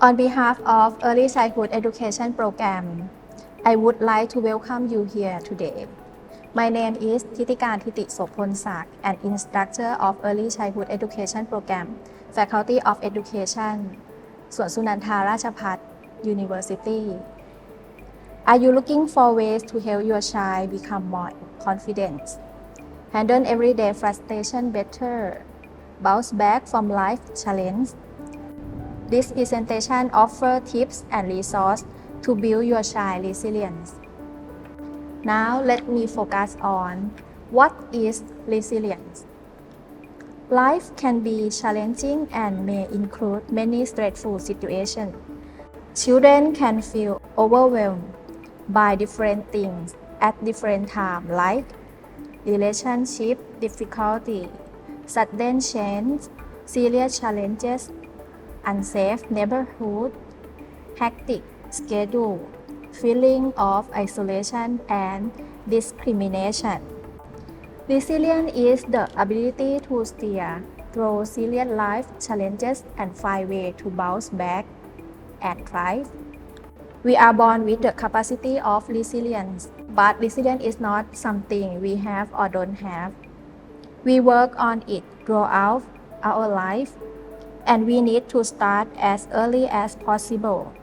On behalf of Early Childhood Education Program, I would like to welcome you here today. My name is Thitikan Thiti Sopon an instructor of Early Childhood Education Program, Faculty of Education สวนสุนันทาราชพัฒ University. Are you looking for ways to help your child become more confident, handle everyday frustration better, bounce back from life challenge? This presentation offers tips and resources to build your child resilience. Now let me focus on what is resilience. Life can be challenging and may include many stressful situations. Children can feel overwhelmed by different things at different times like relationship difficulty, sudden change, serious challenges, unsafe neighborhood, hectic schedule, feeling of isolation and discrimination. Resilience is the ability to steer through serious life challenges and find ways to bounce back and thrive. We are born with the capacity of resilience, but resilience is not something we have or don't have. We work on it throughout our life, and we need to start as early as possible.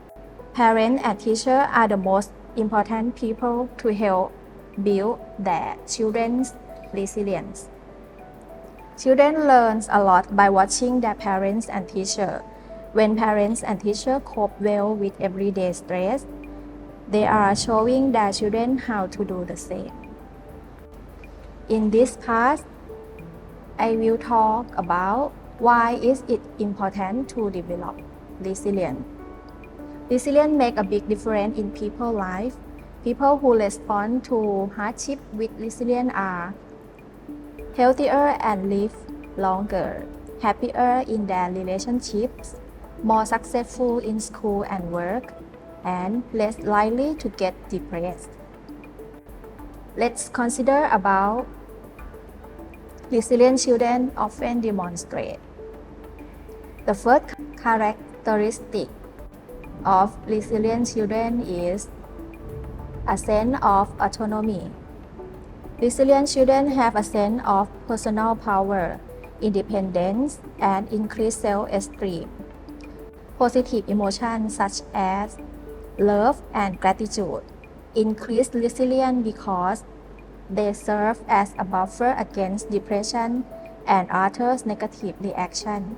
Parents and teachers are the most important people to help build their children's resilience. Children learn a lot by watching their parents and teachers. When parents and teachers cope well with everyday stress, they are showing their children how to do the same. In this part, I will talk about why is it important to develop resilience. Resilience make a big difference in people's life. People who respond to hardship with resilience are healthier and live longer, happier in their relationships, more successful in school and work, and less likely to get depressed. Let's consider about resilient children often demonstrate. The first characteristic of resilient children is a sense of autonomy. Resilient children have a sense of personal power, independence, and increased self-esteem. Positive emotions such as love and gratitude increase resilience because they serve as a buffer against depression and others' negative reaction.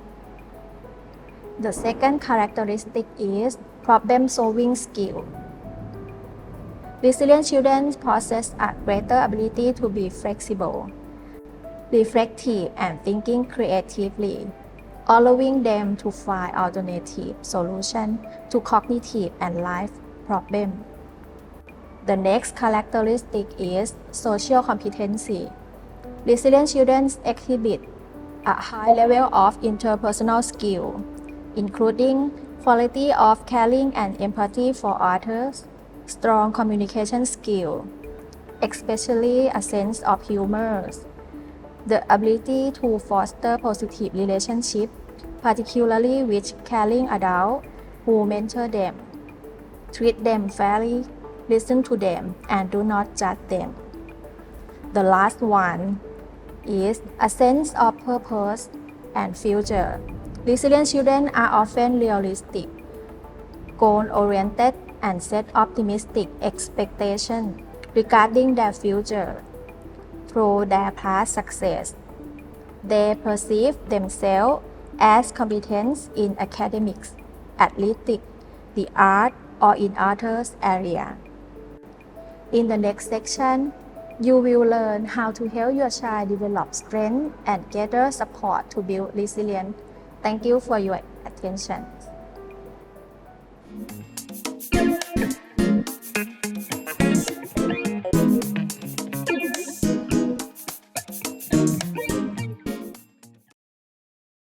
The second characteristic is problem solving skill. Resilient children possess a greater ability to be flexible, reflective, and thinking creatively, allowing them to find alternative solutions to cognitive and life problems. The next characteristic is social competency. Resilient children exhibit a high level of interpersonal skill, including quality of caring and empathy for others, strong communication skill, especially a sense of humor, the ability to foster positive relationships, particularly with caring adults who mentor them, treat them fairly, listen to them, and do not judge them. The last one is a sense of purpose and future. Resilient children are often realistic, goal oriented, and set optimistic expectations regarding their future. Through their past success, they perceive themselves as competent in academics, athletics, the art, or in others areas. In the next section, you will learn how to help your child develop strength and gather support to build resilience. Thank you for your attention.